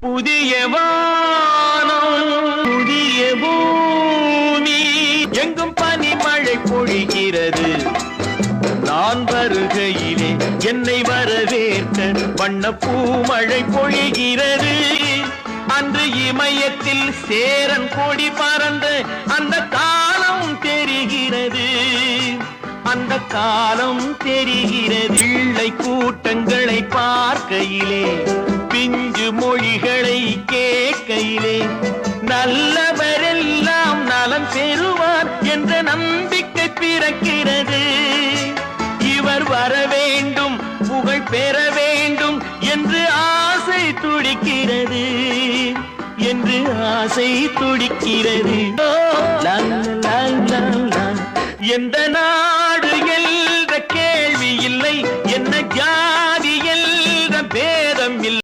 புதிய வானம் புதிய பூமி. எங்கும் பனிமழை பொழிகிறது. நான் வருகையிலே என்னை வரவேற்க வண்ண பூமழை பொழிகிறது. அன்று இமயத்தில் சேரன் கொடி பறந்த அந்த காலம் தெரிகிறது. அந்த காலம் தெரிகிறது. பிள்ளை கூட்டங்களை பார்க்கையிலே நல்லவரெல்லாம் நலம் பெறுவார் என்ற நம்பிக்கை பிறக்கிறது. இவர் வர வேண்டும் புகழ் பெற வேண்டும் என்று ஆசை துடிக்கிறது. என்று ஆசை துடிக்கிறது. எந்த நாடு என்ற கேள்வி இல்லை என்ன ஜாதி என்ற பேதம் இல்லை.